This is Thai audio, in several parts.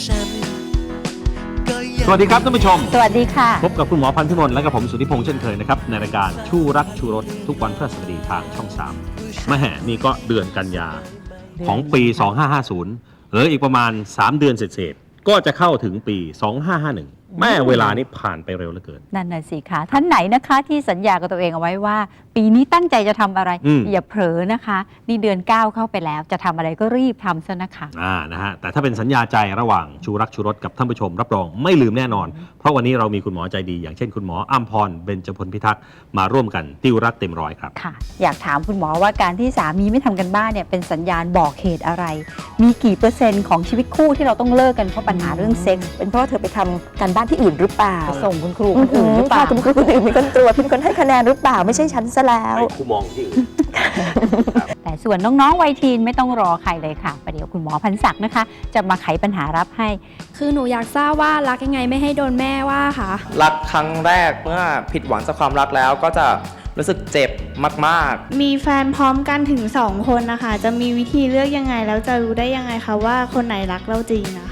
ฉันก็ยังสวัสดีครับท่านผู้ชม สวัสดีค่ะ พบกับคุณหมอพันธิมลและกับผมสุธิพงษ์เช่นเคยนะครับ ในรายการชูรักชูรสทุกวันพฤหัสบดีทางช่อง3มาแห่นี่ก็เดือนกันยาของปี 2550เหลืออีกประมาณ 3 เดือนเศษๆก็จะเข้าถึงปี 2551 แม่เวลานี้ผ่านไปเร็วเหลือเกิน นั่นน่ะสิคะท่านไหนนะคะที่สัญญากับตัวเองเอาไว้ว่า ปีนี้ตั้งใจจะทำอะไร อืม อย่าเผลอนะคะ นี่เดือน 9 เข้าไปแล้ว จะทำอะไรก็รีบทำซะนะคะ อ่านะฮะแต่ถ้าเป็นสัญญาใจระหว่างชูรักชูรสกับท่านผู้ชม รับรองไม่ลืมแน่นอน เพราะวันนี้เรามีคุณหมอใจดี อย่างเช่นคุณหมออัมพรเบญจพลพิทักษ์มาร่วมกันติวรักเต็มร้อยครับ ค่ะ อยากถามคุณหมอว่าการที่สามีไม่ทำกันบ้านเนี่ยเป็นสัญญาณบอกเหตุอะไร มีกี่เปอร์เซ็นต์ของชีวิตคู่ที่เราต้องเลิกกันเพราะปัญหาเรื่องเซ็กส์เป็นเพราะว่าเธอไปทำการบ้านที่อื่นหรือเปล่าไปส่งคุณครูคนอื่นหรือเปล่าค่ะคุณครูคนอื่นมีคนตรวจเป็นคนให้คะแนนหรือเปล่าไม่ใช่ฉันซะแล้วครูมองที่อื่นแต่ส่วนน้องๆวัยทีนไม่ต้องรอใครเลยค่ะประเดี๋ยวคุณหมอพันศักดิ์นะคะ จะมาไขปัญหารับให้ คือหนูอยากทราบว่ารักยังไงไม่ให้โดนแม่ว่าค่ะรักครั้งแรกเมื่อผิดหวังจากความรักแล้วก็จะรู้สึกเจ็บมากมีแฟนพร้อมกันถึง2คนนะคะ จะมีวิธีเลือกยังไงแล้วจะรู้ได้ยังไงคะว่าคนไหนรักเราจริงนะคะ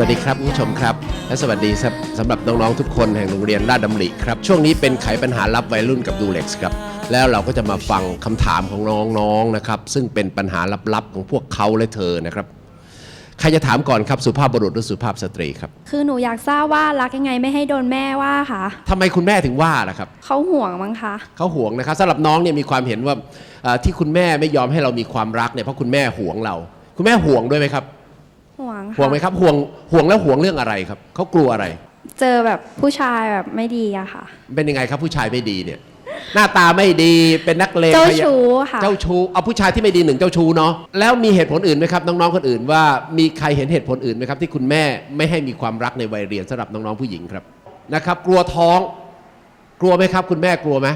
สวัสดีครับคุณผู้ชมครับ และสวัสดีครับสำหรับน้องๆทุกคนแห่งโรงเรียนราชดำริครับ ช่วงนี้เป็นไขปัญหาลับวัยรุ่นกับดูเล็กซ์ครับ แล้วเราก็จะมาฟังคำถามของน้องๆนะครับ ซึ่งเป็นปัญหาลับๆของพวกเขาและเธอนะครับ ใครจะถามก่อนครับสุภาพบุรุษหรือสุภาพสตรีครับ คือหนูอยากทราบว่ารักยังไงไม่ให้โดนแม่ว่าค่ะทำไมคุณแม่ถึงว่าล่ะครับเขาห่วงมั้งคะเขาห่วงนะครับสำหรับน้องเนี่ยมีความเห็นว่าเอ่อที่คุณแม่ไม่ยอมให้เรามีความรักเนี่ยเพราะคุณแม่ห่วงเรา คุณแม่ห่วงด้วยไหมครับ ห่วงค่ะห่วงไหมครับห่วงห่วงแล้วห่วงเรื่องอะไรครับเขากลัวอะไร เจอแบบผู้ชายแบบไม่ดีอะค่ะ เป็นยังไงครับผู้ชายไม่ดีเนี่ย หน้าตาไม่ดีเป็นนักเลงเจ้าขยะชู้ค่ะ เจ้าชู้เอาผู้ชายที่ไม่ดีหนึ่งเจ้าชู้เนาะแล้วมีเหตุผลอื่นไหมครับน้องๆคนอื่นว่ามีใครเห็นเหตุผลอื่นไหมครับ ที่คุณแม่ไม่ให้มีความรักในวัยเรียนสำหรับน้องๆผู้หญิงครับนะครับ กลัวท้อง กลัวไหมครับ คุณแม่กลัวไหม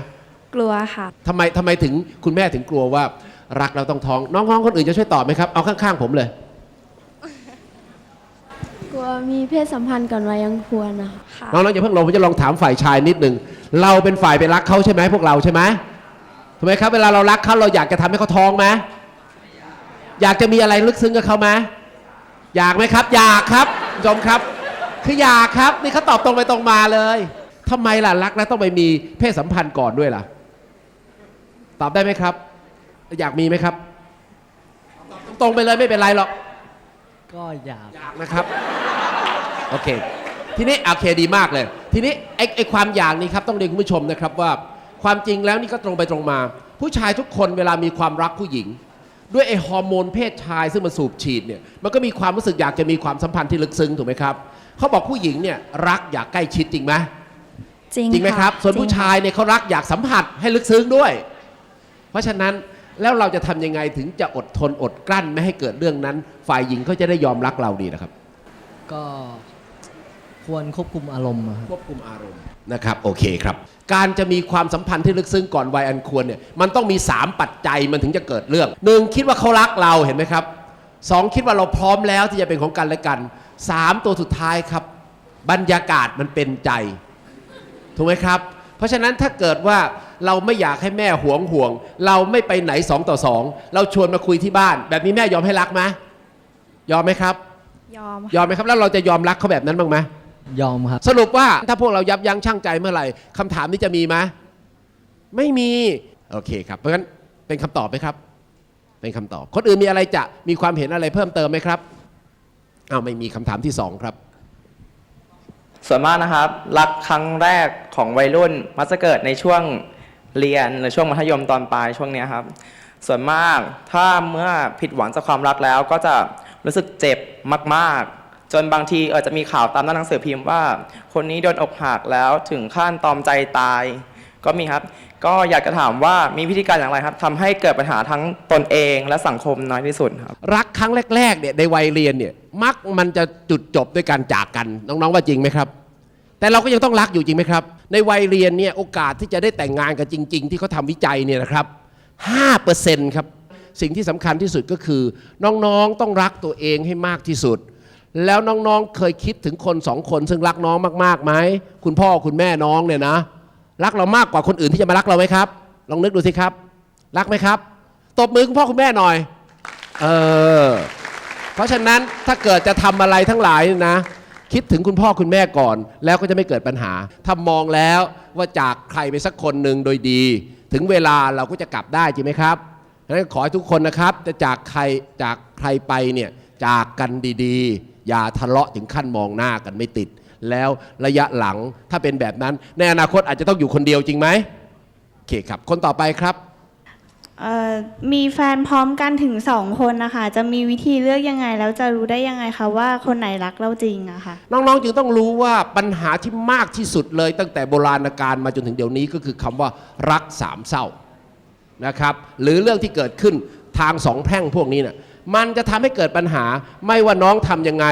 กลัวค่ะ ทำไมทำไมถึงคุณแม่ถึงกลัวว่ารักเราต้องท้อง น้องๆคนอื่นจะช่วยตอบไหมครับเอาข้างๆผมเลย กลัวมีเพศสัมพันธ์ก่อนวัยยังควรนะคะค่ะน้องๆอย่าเพิ่งลงผมจะลองถามฝ่ายชายนิดหนึ่งเราเป็นฝ่ายไปรักเขาใช่ไหมพวกเราใช่ไหมถูกไหมครับ เวลาเรารักเขาเราอยากจะทำให้เขาท้องไหมอยากจะมีอะไรลึกซึ้งกับเขาไหมอยากไหมครับ อยากครับชมครับ คืออยากครับนี่เขาตอบตรงไปตรงมาเลยทำไมล่ะรักแล้วต้องไปมีเพศสัมพันธ์ก่อนด้วยล่ะ ตอบได้ไหมครับ อยากมีไหมครับ ตรงไปเลยไม่เป็นไรหรอก ก็อยาก อยากนะครับ โอเค ทีนี้โอเคดีมากเลย ทีนี้ไอ้ไอ้ความอยากนี้ครับต้องเรียนคุณผู้ชมนะครับว่า ความจริงแล้วนี่ก็ตรงไปตรงมา ผู้ชายทุกคนเวลามีความรักผู้หญิง ด้วยไอ้ฮอร์โมนเพศชายซึ่งมันสูบฉีดเนี่ยมันก็มีความรู้สึกอยากจะมีความสัมพันธ์ที่ลึกซึ้งถูกไหมครับเขาบอกผู้หญิงเนี่ยรักอยากใกล้ชิดจริงไหมจริงจริงไหมครับ ส่วนผู้ชายเนี่ยเขารักอยากสัมผัสให้ลึกซึ้งด้วย เพราะฉะนั้น แล้วเราจะทำยังไงถึงจะอดทนอดกลั้นไม่ให้เกิดเรื่องนั้น ฝ่ายหญิงเขาจะได้ยอมรักเราดีนะครับ ก็ควรควบคุมอารมณ์อะครับควบคุมอารมณ์นะครับโอเคครับ การจะมีความสัมพันธ์ที่ลึกซึ้งก่อนวัยอันควรเนี่ยมันต้องมี 3 ปัจจัยมันถึงจะเกิดเรื่องหนึ่งคิดว่าเขารักเราเห็นไหมครับสองคิดว่าเราพร้อมแล้วที่จะเป็นของกันและกันสามตัวสุดท้ายครับ บรรยากาศมันเป็นใจ ถูกไหมครับ เพราะฉะนั้นถ้าเกิดว่า เราไม่อยากให้แม่หวงห่วง เราไม่ไปไหนสองต่อสองเราชวนมาคุยที่บ้าน แบบนี้แม่ยอมให้รักไหมยอมไหมครับ ยอมยอมไหมครับแล้วเราจะยอมรักเขาแบบนั้นบ้างไหมยอมครับ สรุปว่าถ้าพวกเรายับยั้งชั่งใจเมื่อไหร่คำถามนี้จะมีไหมไม่มีโอเคครับ เพราะฉะนั้นเป็นคำตอบไหมครับ เป็นคำตอบคนอื่นมีอะไรจะมีความเห็นอะไรเพิ่มเติมไหมครับอ้าวไม่มีคำถามที่สองครับๆส่วนมากนะครับ รักครั้งแรกของวัยรุ่นมักจะเกิดในช่วง เรียนหรือช่วงมัธยมตอนปลายช่วงนี้ครับ ส่วนมากถ้าเมื่อผิดหวังจากความรักแล้วก็จะรู้สึกเจ็บมากๆ จนบางทีเออจะมีข่าวตามหน้าหนังสือพิมพ์ว่า คนนี้โดนอกหักแล้วถึงขั้นตอมใจตาย ก็มีครับ ก็อยากจะถามว่ามีวิธีการอย่างไรครับทำให้เกิดปัญหาทั้งตนเองและสังคมน้อยที่สุดครับ รักครั้งแรกๆเนี่ยในวัยเรียนเนี่ยมักมันจะจุดจบด้วยการจากกันน้องๆว่าจริงไหมครับ แต่เราก็ยังต้องรักอยู่จริงไหมครับ ในวัยเรียนเนี่ยโอกาสที่จะได้แต่งงานกันจริง ๆ ที่เขาทำวิจัยเนี่ยนะครับ5%ครับสิ่งที่สำคัญที่สุดก็คือ น้องๆต้องรักตัวเองให้มากที่สุด แล้วน้องๆเคยคิดถึงคนสองคนซึ่งรักน้องมากๆไหมคุณพ่อคุณแม่น้องเนี่ยนะ รักเรามากกว่าคนอื่นที่จะมารักเราไหมครับ ลองนึกดูสิครับ รักไหมครับตบมือคุณพ่อคุณแม่หน่อยเออเพราะฉะนั้นถ้าเกิดจะทำอะไรทั้งหลายนะ คิดถึงคุณพ่อคุณแม่ก่อน แล้วก็จะไม่เกิดปัญหา ถ้ามองแล้วว่าจากใครไปสักคนหนึ่งโดยดี ถึงเวลาเราก็จะกลับได้จริงไหมครับดังนั้นขอให้ทุกคนนะครับจะจากใครจากใครไปเนี่ยจากกันดีๆ อย่าทะเลาะถึงขั้นมองหน้ากันไม่ติด แล้วระยะหลังถ้าเป็นแบบนั้น ในอนาคตอาจจะต้องอยู่คนเดียวจริงไหมโอเคครับ คนต่อไปครับ เอ่อมีแฟนพร้อมกันถึงสองคนนะคะจะมีวิธีเลือกยังไง แล้วจะรู้ได้ยังไงคะว่าคนไหนรักเราจริงอะค่ะ น้องๆจึงต้องรู้ว่าปัญหาที่มากที่สุดเลย ตั้งแต่โบราณกาลมาจนถึงเดี๋ยวนี้ก็คือคำว่ารักสามเศร้านะครับหรือเรื่องที่เกิดขึ้นทางสองแพร่งพวกนี้น่ะมันจะทำให้เกิดปัญหาไม่ว่าน้องทำยังไง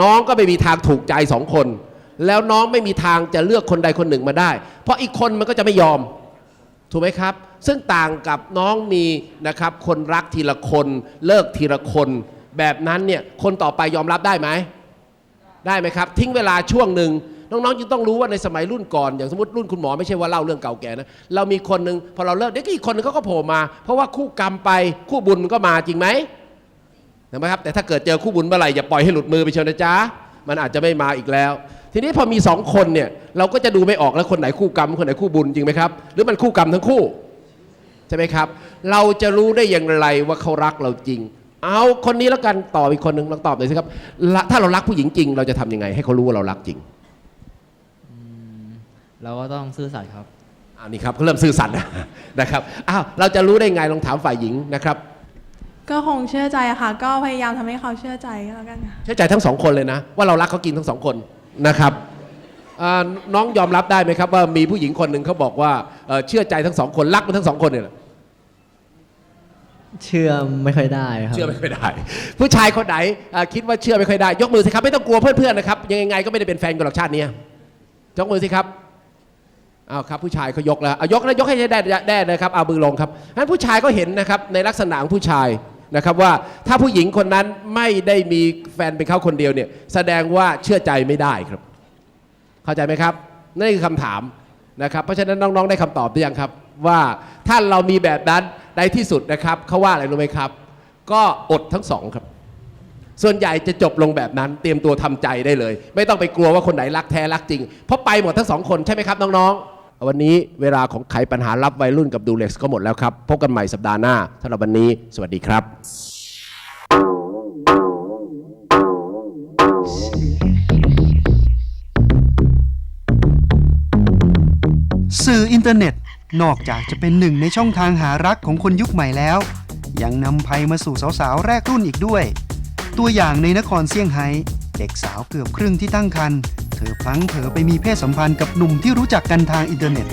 น้องก็ไม่มีทางถูกใจสองคน แล้วน้องไม่มีทางจะเลือกคนใดคนหนึ่งมาได้ เพราะอีกคนมันก็จะไม่ยอม ถูกไหมครับ ซึ่งต่างกับน้องมีนะครับ คนรักทีละคนเลิกทีละคน แบบนั้นเนี่ยคนต่อไปยอมรับได้ไหม ได้ไหมครับ ทิ้งเวลาช่วงหนึ่งน้องๆจึงต้องรู้ว่าในสมัยรุ่นก่อน อย่างสมมติรุ่นคุณหมอไม่ใช่ว่าเล่าเรื่องเก่าแก่นะเรามีคนหนึ่งพอเราเลิกเด็กก็อีกคนหนึงเขาก็โผล่มา เพราะว่าคู่กรรมไปคู่บุญก็มาจริงไหมเห็นไหมครับแต่ถ้าเกิดเจอคู่บุญเมื่อไหร่อย่าปล่อยให้หลุดมือไปเชียวนะจ๊ะมันอาจจะไม่มาอีกแล้ว ทีนี้พอมีสองคนเนี่ยเราก็จะดูไม่ออกแล้วคนไหนคู่กรรม คนไหนคู่บุญจริงไหมครับ หรือมันคู่กรรมทั้งคู่ใช่ไหมครับ เราจะรู้ได้อย่างไรว่าเขารักเราจริง เอาคนนี้แล้วกันตอบอีกคนหนึ่งลองตอบหน่อยสิครับละถ้าเรารักผู้หญิงจริง เราจะทำยังไง ให้เขารู้ว่าเรารักจริงเราก็ต้องซื่อสัตย์ครับอ่านี่ครับเขาเริ่มซื่อสัตย์นะครับอ้าวเราจะรู้ได้ไงลองถามฝ่ายหญิงนะครับ ก็คงเชื่อใจอะค่ะ ก็พยายามทำให้เขาเชื่อใจก็แล้วกันค่ะเชื่อใจทั้งสองคนเลยนะ ว่าเรารักเขากินทั้งสองคน นะครับอ่าน้องยอมรับได้ไหมครับว่ามีผู้หญิงคนหนึ่งเขาบอกว่าเอ่อเชื่อใจทั้งสองคนรักมันทั้งสองคนเนี่ยแหละ เชื่อไม่ค่อยได้ครับ เชื่อไม่ค่อยได้ ผู้ชายคนไหนอ่าคิดว่าเชื่อไม่ค่อยได้ ยกมือสิครับ ไม่ต้องกลัวเพื่อนๆนะครับยังไงก็ไม่ได้เป็นแฟนกันหรอกชาติเนี้ยยกมือสิครับอ้าวครับ ผู้ชายเขายกแล้วเอายกแล้วยกให้ได้ได้ได้นะครับเอามือลงครับงั้นผู้ชายก็เห็นนะครับในลักษณะของผู้ชาย นะครับว่าถ้าผู้หญิงคนนั้นไม่ได้มีแฟนเป็นเขาคนเดียวเนี่ยแสดงว่าเชื่อใจไม่ได้ครับ เข้าใจไหมครับนั่คือคำถามนะครับเพราะฉะนั้นน้องๆได้คำตอบหรือยังครับ ว่าถ้าเรามีแบบนั้นในที่สุดนะครับเขาว่าอะไรรู้ไหมครับ ก็อดทั้งสองครับ ส่วนใหญ่จะจบลงแบบนั้น เตรียมตัวทำใจได้เลย ไม่ต้องไปกลัวว่าคนไหนรักแท้รักจริง เพราะไปหมดทั้งสองคนใช่ไหมครับน้องๆ วันนี้เวลาของไขปัญหารับวัยรุ่นกับดูเล็กซ์ก็หมดแล้วครับ พบกันใหม่สัปดาห์หน้าสำหรับวันนี้ สวัสดีครับ สื่ออินเทอร์เน็ตนอกจากจะเป็นหนึ่งในช่องทางหารักของคนยุคใหม่แล้ว ยังนำภัยมาสู่สาวๆ แรกรุ่นอีกด้วย ตัวอย่างในนครเซี่ยงไฮ้เด็กสาวเกือบครึ่งที่ตั้งครรภ์ อพลั้งเผลอไปมีเพศสัมพันธ์กับหนุ่มที่รู้จักกันทางอินเทอร์เน็ต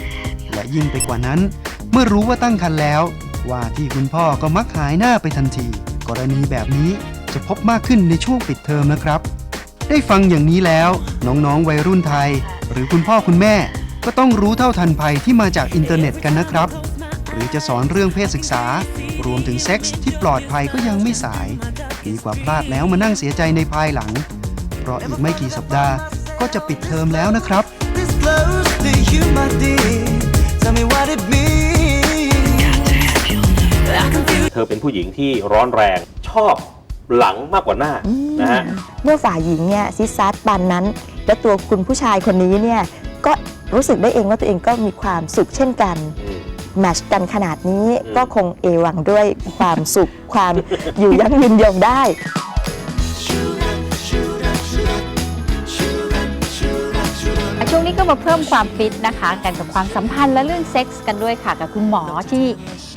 และยิ่งไปกว่านั้น เมื่อรู้ว่าตั้งครรภ์แล้ว ว่าที่คุณพ่อก็มักหายหน้าไปทันที กรณีแบบนี้จะพบมากขึ้นในช่วงปิดเทอมนะครับ ได้ฟังอย่างนี้แล้ว น้องๆวัยรุ่นไทย หรือคุณพ่อคุณแม่ ก็ต้องรู้เท่าทันภัยที่มาจากอินเทอร์เน็ตกันนะครับ หรือจะสอนเรื่องเพศศึกษา รวมถึงเซ็กส์ที่ปลอดภัยก็ยังไม่สายดีกว่าพลาดแล้วมานั่งเสียใจในภายหลัง เพราะอีกไม่กี่สัปดาห์ ก็จะปิดเทอมแล้วนะครับ this close to you, my dear. Tell me what it means. I can feel เธอเป็นผู้หญิงที่ร้อนแรงชอบหลังมากกว่าหน้านะฮะเมื่อฝ่ายหญิงเนี่ยซิดซัดปานนั้น และตัวคุณผู้ชายคนนี้เนี่ยก็รู้สึกได้เองว่าตัวเองก็มีความสุขเช่นกันอืมแมทชกันขนาดนี้อืมก็คงเอวังด้วยความสุขความอยู่ยั่งยืนยงได้ ช่วงนี้ก็มาเพิ่มความฟิตนะคะ กันกับความสัมพันธ์และเรื่องเซ็กส์กันด้วยค่ะ กับคุณหมอที่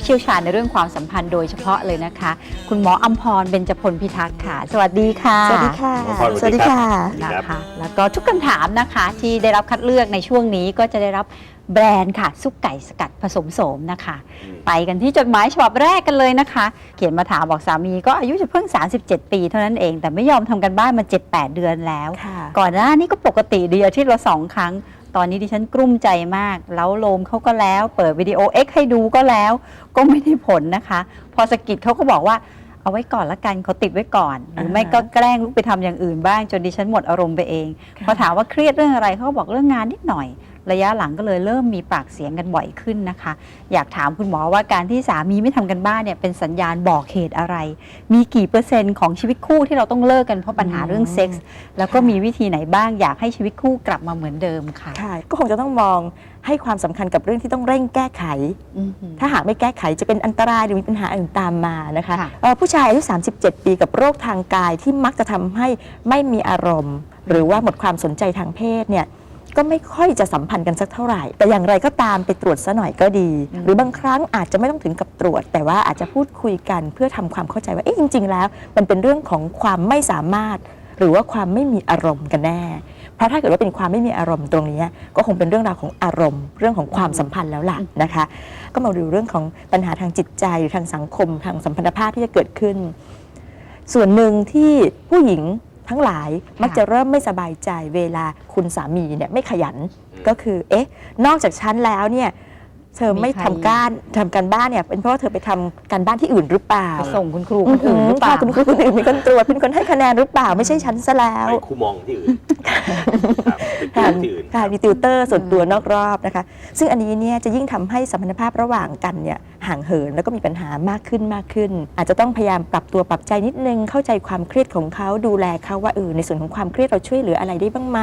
ชี่ยวชาญในเรื่องความสัมพันธ์โดยเฉพาะเลยนะคะ คุณหมออัมพรเบญจพลพิทักษ์ค่ะ สวัสดีค่ะ สวัสดีค่ะ หมอพรสวัสดีค่ะนะคะ แล้วก็ทุกคำถามนะคะที่ได้รับคัดเลือกในช่วงนี้ก็จะได้รับแบรนด์ค่ะ ซุปไก่สกัดผสมโสมนะคะ อืม ไปกันที่จดหมายฉบับแรกกันเลยนะคะ เขียนมาถามบอกสามีก็อายุจะเพิ่ง 37 ปีเท่านั้นเอง แต่ไม่ยอมทำกันบ้านมา 7-8 เดือนแล้ว ค่ะ ก่อนหน้านี้ก็ปกติดีอาทิตย์ละสองครั้ง ตอนนี้ดิฉันกลุ้มใจมาก แล้วโลมเขาก็แล้ว เปิดวิดีโอเอ็กให้ดูก็แล้ว ก็ไม่ได้ผลนะคะ พอสะกิดเขาก็บอกว่าเอเอาไว้ก่อนละกันเขาติดไว้ก่อน หรือไม่อ่าฮะก็แกล้งลุกไปทำอย่างอื่นบ้างจนดิฉันหมดอารมณ์ไปเองค่ะพอถามว่าเครียดเรื่องอะไรเขาก็บอกเรื่องงานนิดหน่อย ระยะหลังก็เลยเริ่มมีปากเสียงกันบ่อยขึ้นนะคะ อยากถามคุณหมอว่าการที่สามีไม่ทำกันบ้านเนี่ยเป็นสัญญาณบอกเหตุอะไร มีกี่เปอร์เซ็นต์ของชีวิตคู่ที่เราต้องเลิกกันเพราะปัญหาเรื่องเซ็กส์แล้วก็มีวิธีไหนบ้างอยากให้ชีวิตคู่กลับมาเหมือนเดิมค่ะค่ะ ก็คงจะต้องมองให้ความสำคัญกับเรื่องที่ต้องเร่งแก้ไขอือหือถ้าหากไม่แก้ไขจะเป็นอันตรายหรือมีปัญหาอื่นตามมานะคะค่ะเอ่อผู้ชายอายุ 37 ปีกับโรคทางกายที่มักจะทำให้ไม่มีอารมณ์ หรือว่าหมดความสนใจทางเพศเนี่ย ก็ไม่ค่อยจะสัมพันธ์กันสักเท่าไหร่ แต่อย่างไรก็ตามไปตรวจซะหน่อยก็ดีอืมหรือบางครั้งอาจจะไม่ต้องถึงกับตรวจ แต่ว่าอาจจะพูดคุยกันเพื่อทำความเข้าใจว่าเอ๊ะจริง ๆ แล้ว มันเป็นเรื่องของความไม่สามารถ หรือว่าความไม่มีอารมณ์กันแน่ เพราะถ้าเกิดว่าเป็นความไม่มีอารมณ์ตรงนี้ ก็คงเป็นเรื่องราวของอารมณ์ เรื่องของความสัมพันธ์แล้วล่ะนะคะ ก็มาดูเรื่องของปัญหาทางจิตใจหรือทางสังคม ทางสัมพันธภาพที่จะเกิดขึ้น ส่วนหนึ่งที่ผู้หญิง ทั้งหลายมักจะเริ่มไม่สบายใจเวลาคุณสามีเนี่ยไม่ขยันก็คือเอ๊ะนอกจากฉันแล้วเนี่ย เธอไม่มีใครทำการทำการบ้านเนี่ยเป็นเพราะว่าเธอไปทำการบ้านที่อื่นหรือเปล่าไปส่งคุณครูคนอื่นหรือเปล่า ค่ะคุณครูคนอื่นเป็นคนตรวจเป็นคนให้คะแนนหรือเปล่าไม่ใช่ฉันซะแล้ว ไปคู่มองที่อื่นครับเป็นค่ะที่อื่นค่ะมีติวเตอร์ส่วนตัวนอกรอบนะคะ ซึ่งอันนี้เนี่ยจะยิ่งทำให้สัมพันธภาพระหว่างกันเนี่ยห่างเหินแล้วก็มีปัญหามากขึ้นมากขึ้น อาจจะต้องพยายามปรับตัวปรับใจนิดนึง เข้าใจความเครียดของเขาดูแลเขาว่าเออในส่วนของความเครียดเราช่วยเหลืออะไรได้บ้างไหม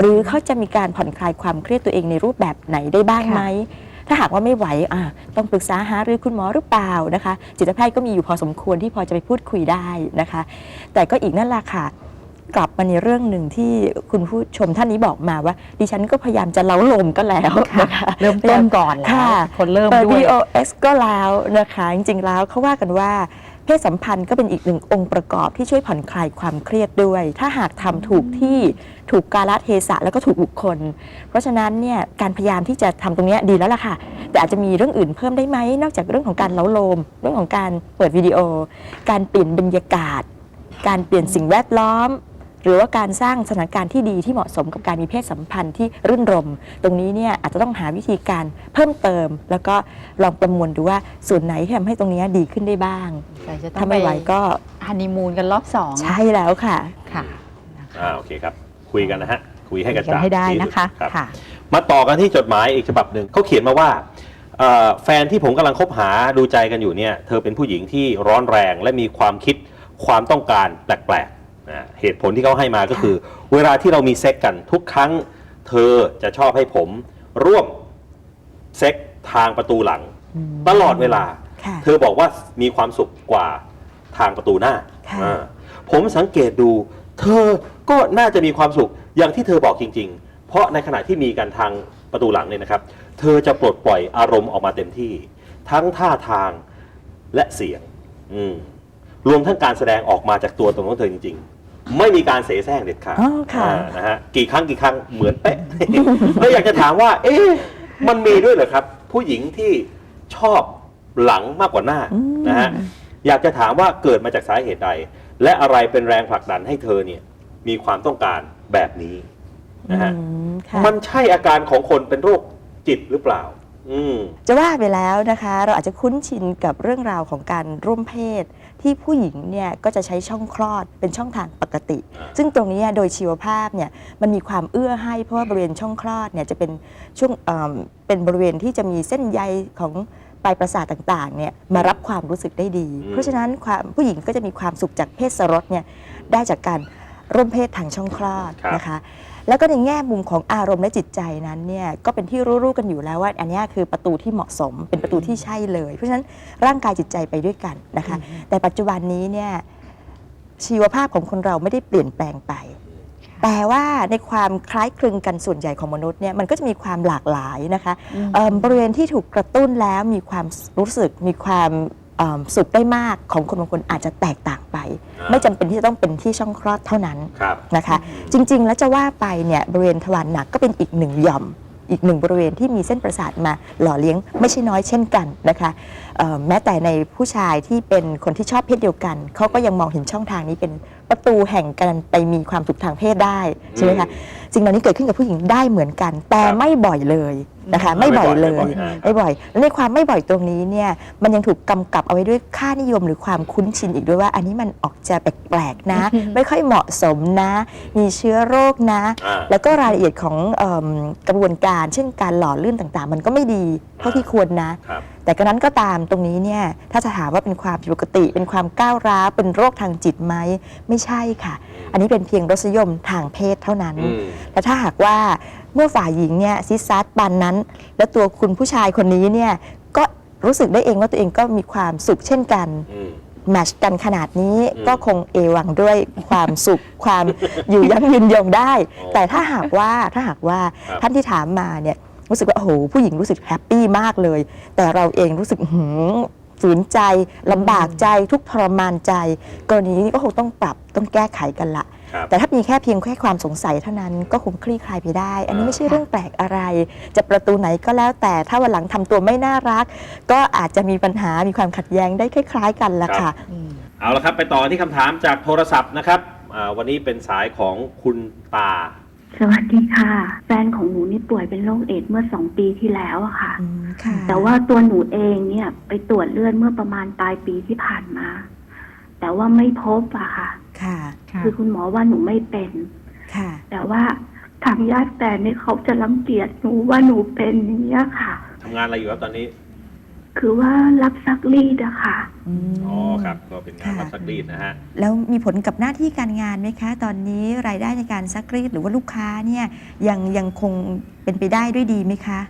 หรือเขาจะมีการผ่อนคลายความเครียดตัวเองในรูปแบบไหนได้บ้างไหม ถ้าหากว่าไม่ไหวอะต้องปรึกษาหารือคุณหมอหรือเปล่านะคะ จิตแพทย์ก็มีอยู่พอสมควรที่พอจะไปพูดคุยได้นะคะ แต่ก็อีกนั่นแหละค่ะกลับมาในเรื่องหนึ่งที่คุณผู้ชมท่านนี้บอกมาว่า ดิฉันก็พยายามจะเล้าลมก็แล้วนะคะเริ่มต้นก่อนแล้วค่ะคนเริ่มปิด้วย DOS ก็แล้วนะคะ จริงๆแล้วเขาว่ากันว่า เพศสัมพันธ์ก็เป็นอีกหนึ่งองค์ประกอบที่ช่วยผ่อนคลายความเครียดด้วย ถ้าหากทำถูกที่ถูกกาลเทศะแล้วก็ถูกบุคคล เพราะฉะนั้นเนี่ยการพยายามที่จะทำตรงนี้ดีแล้วล่ะค่ะ แต่อาจจะมีเรื่องอื่นเพิ่มได้ไหมนอกจากเรื่องของการเล้าโลม เรื่องของการเปิดวิดีโอ การเปลี่ยนบรรยากาศ การเปลี่ยนสิ่งแวดล้อม หรือว่าการสร้างสถานการณ์ที่ดีที่เหมาะสมกับการมีเพศสัมพันธ์ที่รื่นรม ตรงนี้เนี่ยอาจจะต้องหาวิธีการเพิ่มเติม แล้วก็ลองประมวลดูว่าส่วนไหนที่ทำให้ตรงนี้ดีขึ้นได้บ้างแต่จะต้อถ้างไม่ไหวก็ฮันนีมูนกันรอบสองใช่แล้วค่ะค่ะอ่าโอเคครับ คุยกันนะฮะคุยให้กระกันจ่างให้ได้ที่สุนะคะรับค่ะมาต่อกันที่จดหมายอีกฉบับหนึ่งเขาเขียนมาว่าเอ่อแฟนที่ผมกำลังคบหาดูใจกันอยู่เนี่ย เธอเป็นผู้หญิงที่ร้อนแรงและมีความคิดความต้องการแปลกๆ นะเหตุผลที่เขาให้มาก็คือ เวลาที่เรามีเซ็กกันทุกครั้ง เธอจะชอบให้ผม ร่วมเซ็กทางประตูหลัง ตลอดเวลา ค่ะ เธอบอกว่ามีความสุขกว่าทางประตูหน้าค่ะ อ่าผมสังเกตดู เธอก็น่าจะมีความสุขอย่างที่เธอบอกจริง ๆ เพราะในขณะที่มีกันทางประตูหลังเนี่ยนะครับ เธอจะปลดปล่อยอารมณ์ออกมาเต็มที่ ทั้งท่าทางและเสียง อืมรวมทั้งการแสดงออกมาจากตัวตนของเธอจริงๆ ไม่มีการเสแสร้งเด็ดขาดอ๋อค่ะ อ่านะฮะกี่ครั้งกี่ครั้งเหมือนเป๊ะแล้วอยากจะถามว่า เอ๊ะมันมีด้วยเหรอครับ ผู้หญิงที่ชอบหลังมากกว่าหน้าอืม นะฮะอยากจะถามว่าเกิดมาจากสาเหตุใด และอะไรเป็นแรงผลักดันให้เธอเนี่ยมีความต้องการแบบนี้นะฮะ อืมค่ะ มันใช่อาการของคนเป็นโรคจิตหรือเปล่า อืม จะว่าไปแล้วนะคะ เราอาจจะคุ้นชินกับเรื่องราวของการร่วมเพศ ที่ผู้หญิงเนี่ยก็จะใช้ช่องคลอดเป็นช่องทางปกติอ่าซึ่งตรงนี้โดยชีวภาพเนี่ยมันมีความเอื้อให้เพราะว่าบริเวณช่องคลอดเนี่ยจะเป็นช่วงเอิ่มเป็นบริเวณที่จะมีเส้นใยของปลายประสาทต่างๆเนี่ยมารับความรู้สึกได้ดี เพราะฉะนั้นความผู้หญิงก็จะมีความสุขจากเพศสรสเนี่ยได้จากการร่วมเพศทางช่องคลอดครับนะคะ แล้วก็ในแง่มุมของอารมณ์และจิตใจนั้นเนี่ยก็เป็นที่รู้ๆกันอยู่แล้วว่า อันเนี้ยคือประตูที่เหมาะสมเป็นประตูที่ใช่เลย เพราะฉะนั้นร่างกายจิตใจไปด้วยกันนะคะ แต่ปัจจุบันนี้เนี่ยชีวภาพของคนเราไม่ได้เปลี่ยนแปลงไป แต่ว่าในความคล้ายคลึงกันส่วนใหญ่ของมนุษย์เนี่ยมันก็จะมีความหลากหลายนะคะอืมเอิ่มบริเวณที่ถูกกระตุ้นแล้วมีความรู้สึกมีความเอิ่ม สุขได้มากของคนบางคนอาจจะแตกต่างไปอ่าไม่จำเป็นที่จะต้องเป็นที่ช่องคลอดเท่านั้นครับนะคะ จริง ๆ แล้วจะว่าไปเนี่ยบริเวณทวารหนักก็เป็นอีกหนึ่งหย่อมอีกหนึ่งบริเวณที่มีเส้นประสาทมาหล่อเลี้ยงไม่ใช่น้อยเช่นกันนะคะเอ่อแม้แต่ในผู้ชายที่เป็นคนที่ชอบเพศเดียวกัน เขาก็ยังมองเห็นช่องทางนี้เป็นประตูแห่งการไปมีความสุขทางเพศได้ใช่ไหมคะสิ่งเหล่านี้เกิดขึ้นกับผู้หญิงได้เหมือนกัน แต่ครับไม่บ่อยเลย นะคะ ไม่บ่อยเลยไม่บ่อยอ่า ไม่บ่อยแล้วในความไม่บ่อยตรงนี้เนี่ยมันยังถูกกำกับเอาไว้ด้วยค่านิยมหรือความคุ้นชินอีกด้วยว่า อันนี้มันออกจะแปลกๆนะไม่ค่อยเหมาะสมนะ มีเชื้อโรคนะ อ่า แล้วก็รายละเอียดของเอิ่มกระบวนการ เช่นการหล่อลื่นต่างๆ มันก็ไม่ดีเท่าที่ควรนะ ครับ แต่กระนั้นก็ตามตรงนี้เนี่ยถ้าจะถามว่าเป็นความผิดปกติ เป็นความก้าวร้าวเป็นโรคทางจิตไหมไม่ใช่ค่ะ อันนี้เป็นเพียงรสนิยมทางเพศเท่านั้น อืม แต่ถ้าหากว่า เมื่อฝ่ายหญิงเนี่ยซิดซัดปานนั้น แล้วตัวคุณผู้ชายคนนี้เนี่ยก็รู้สึกได้เองว่าตัวเองก็มีความสุขเช่นกันอืม แมชกันขนาดนี้อืมก็คงเอวังด้วยความสุข ความอยู่ยั่งยืนยงได้ อ๋อแต่ถ้าหากว่าถ้าหากว่าครับ ท่านที่ถามมาเนี่ยรู้สึกว่าโอ้โหผู้หญิงรู้สึกแฮปปี้มากเลย แต่เราเองรู้สึกหืมฝืนใจลำบากใจทุกข์ทรมานใจ กรณีนี้ก็คงต้องปรับต้องแก้ไขกันละ ครับแต่ถ้ามีแค่เพียงแค่ความสงสัยเท่านั้นก็คงคลี่คลายไปได้ อันนี้ไม่ใช่เรื่องแปลกอะไร จะประตูไหนก็แล้วแต่ถ้าวันหลังทำตัวไม่น่ารัก ก็อาจจะมีปัญหามีความขัดแย้งได้คล้าย ๆ กันละค่ะ เอาละครับไปต่อที่คำถามจากโทรศัพท์นะครับอ่าวันนี้เป็นสายของคุณตา สวัสดีค่ะ แฟนของหนูนี่ป่วยเป็นโรคเอดส์เมื่อสองปีที่แล้วอะค่ะอืมค่ะแต่ว่าตัวหนูเองเนี่ยไปตรวจเลือดเมื่อประมาณปลายปีที่ผ่านมา แต่ว่าไม่พบอะค่ะ ค่ะ คือคุณหมอว่าหนูไม่เป็น ค่ะ แต่ว่าทางญาติแฟนเนี่ยเขาจะรังเกียจหนูว่าหนูเป็นอย่างเงี้ยค่ะ ทำงานอะไรอยู่ครับตอนนี้ คือว่ารับซักรีดอะค่ะอ๋อครับ ก็เป็นงานรับซักรีดนะฮะ แล้วมีผลกับหน้าที่การงานไหมคะ ตอนนี้รายได้ในการซักรีดหรือว่าลูกค้าเนี่ยยังยังคงเป็นไปได้ด้วยดีไหมคะ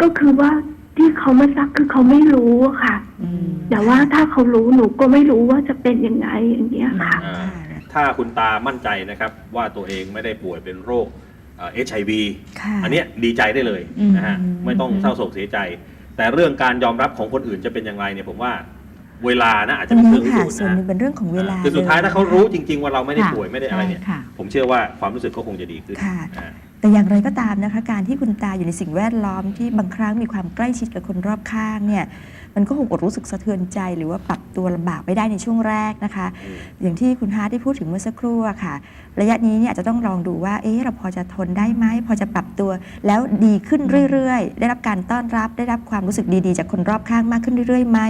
ก็คือว่า ที่เขามาซักคือเขาไม่รู้อะค่ะแต่ว่าถ้าเขารู้หนูก็ไม่รู้ว่าจะเป็นยังไงอย่างเงี้ยค่ะ อ่าถ้าคุณตามั่นใจนะครับ ว่าตัวเองไม่ได้ป่วยเป็นโรคเอชไอวีค่ะ อันเนี้ยดีใจได้เลยอืมนะฮะไม่ต้องเศร้าโศกเสียใจ แต่เรื่องการยอมรับของคนอื่นจะเป็นอย่างไรเนี่ยผมว่าเวลานะอาจจะเป็นเครื่องพิค่ะสูจน์ส่วนนะหนึ่งเป็นเรื่องของเวลาคือสุดท้ายถ้าเขาลรู้จริง ๆ ว่าเราไม่ได้ค่ะป่วยไม่ได้อะไรเนี่ยใช่ค่ะ ผมเชื่อว่าความรู้สึกก็คงจะดีขึ้นค่ะ อ่า แต่อย่างไรก็ตามนะคะ การที่คุณตาอยู่ในสิ่งแวดล้อมที่บางครั้งมีความใกล้ชิดกับคนรอบข้างเนี่ยมันก็คงอดรู้สึกสะเทือนใจ หรือว่าปรับตัวลำบากไม่ได้ในช่วงแรกนะคะ อย่างที่คุณฮาร์ดได้พูดถึงเมื่อสักครู่อะค่ะ ระยะนี้เนี่ยอาจจะต้องลองดูว่าเอ๊ะเราพอจะทนได้ไหมพอจะปรับตัวแล้วดีขึ้นเรื่อย ๆ ได้รับการต้อนรับ ได้รับความรู้สึกดีๆ จากคนรอบข้างมากขึ้นเรื่อยๆไหม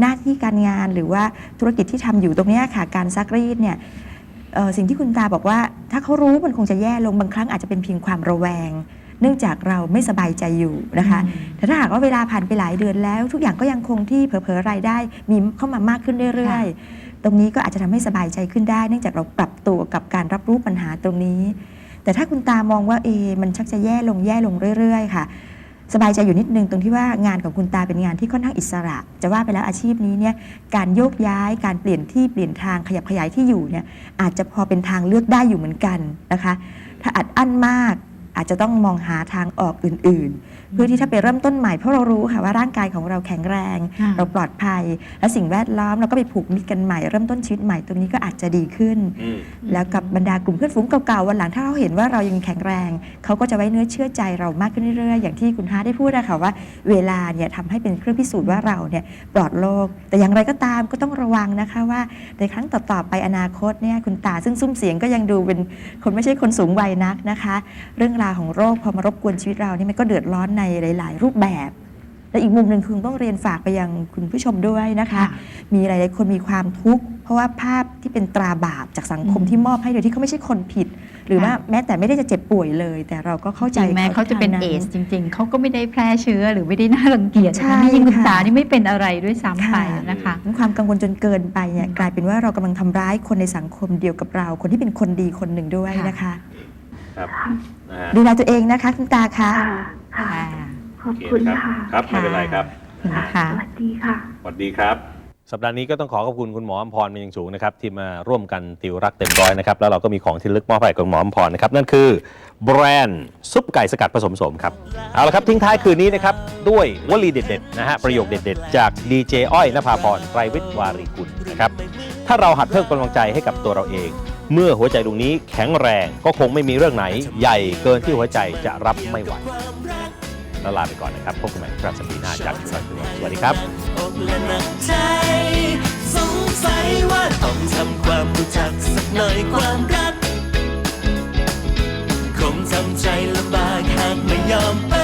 หน้าที่การงานหรือว่าธุรกิจที่ทำอยู่ตรงเนี้ยค่ะการซักรีดเนี่ยเอ่อ สิ่งที่คุณตาบอกว่า ถ้าเขารู้มันคงจะแย่ลงบางครั้งอาจจะเป็นเพียงความระแวง เนื่องจากเราไม่สบายใจอยู่นะคะแต่ถ้าหากว่าเวลาผ่านไปหลายเดือนแล้ว ทุกอย่างก็ยังคงที่เผลอๆรายได้มีเข้ามามากขึ้นเรื่อยๆ ตรงนี้ก็อาจจะทำให้สบายใจขึ้นได้ เนื่องจากเราปรับตัวกับการรับรู้ปัญหาตรงนี้ แต่ถ้าคุณตามองว่าเอะมันชักจะแย่ลงแย่ลงเรื่อย ๆ ค่ะ สบายใจอยู่นิดนึงตรงที่ว่างานของคุณตาเป็นงานที่ค่อนข้างอิสระ จะว่าไปแล้วอาชีพนี้เนี่ยการโยกย้ายการเปลี่ยนที่เปลี่ยนทางขยับขยายที่อยู่เนี่ยอาจจะพอเป็นทางเลือกได้อยู่เหมือนกันนะคะ ถ้าอัดอั้นมากอาจจะต้องมองหาทางออกอื่นๆ เพื่อที่ถ้าไปเริ่มต้นใหม่เพราะเรารู้ค่ะว่าร่างกายของเราแข็งแรงค่ะเราปลอดภัย และสิ่งแวดล้อมเราก็ไปผูกมิตรกันใหม่ เริ่มต้นชีวิตใหม่ตรงนี้ก็อาจจะดีขึ้นอืมแล้วกับบรรดากลุ่มเพื่อนฝูงเก่าๆวันหลังถ้าเขาเห็นว่าเรายังแข็งแรง เขาก็จะไว้เนื้อเชื่อใจเรามากขึ้นเรื่อยๆอย่างที่คุณฮาร์ทได้พูดนะคะว่า เวลาเนี่ยทำให้เป็นเครื่องพิสูจน์ว่าเราเนี่ยปลอดโรคแต่อย่างไรก็ตามก็ต้องระวังนะคะว่าในครั้งต่อๆไปอนาคตเนี่ยคุณตาซึ่งซุ้มเสียงก็ยังดูเป็นคนไม่ใช่คนสูงวัยนักนะคะ เรื่องราวของโรคพอมารบกวนชีวิตเรานี่มันก็เดือดร้อนในหลาย ๆ รูปแบบ และอีกมุมหนึ่งคือต้องเรียนฝากไปยังคุณผู้ชมด้วยนะคะ มีหลาย ๆ คนมีความทุกข์ เพราะว่าภาพที่เป็นตราบาปจากสังคมที่มอบให้โดยที่เขาไม่ใช่คนผิด หรือว่าแม้แต่ไม่ได้จะเจ็บป่วยเลย แต่เราก็เข้าใจจริงแม้เขาจะเป็นท่เอสจริง ๆ เขาก็ไม่ได้แพร่เชื้อหรือไม่ได้น่ารังเกียจใช่นะยิ่งคุณค่ะตานี่ไม่เป็นอะไรด้วยซ้ำไปค่ะนะคะความกังวลจนเกินไปเนี่ยกลายเป็นว่าเรากำลังทำร้ายคนในสังคมเดียวกับเรา คนที่เป็นคนดีคนหนึ่งด้วยนะคะครับนะฮะดูแลตัวเองนะคะคุณตาคะ ค่ะ ขอบโอเคคุณนะครับค่ะ ครับไม่เป็นไรครับค่ะสวัสดีค่ะสวัสดีครับ สัปดาห์นี้ก็ต้องขอขอบคุณคุณหมออมพรเป็นอย่างสูงนะครับ ที่มาร่วมกันติวรักเต็มร้อยนะครับ แล้วเราก็มีของที่ระลึกมอบให้กับคุณหมออมพรนะครับ นั่นคือแบรนด์ซุปไก่สกัดผสมโสมครับ เอาละครับทิ้งท้ายคืนนี้นะครับ ด้วยวลีเด็ดๆนะฮะประโยคเด็ดๆ จากดีเจอ้อยนภาพรไตรวิทย์วารีกุลนะครับถ้าเราหัดเพิ่มกำลังใจให้กับตัวเราเอง เมื่อหัวใจดวงนี้แข็งแรงก็คงไม่มีเรื่องไหน ใหญ่เกินที่หัวใจจะรับไม่ไหว แล้วลาไปก่อนนะครับพบกันใหม่ครับสัปดาห์หน้าจากชุมชนสวัสดีครับอกและหนักใจสงสัยว่าต้องทำความรู้จักสักหน่อยความรักคงทำใจลำบากหากไม่ยอมเปิ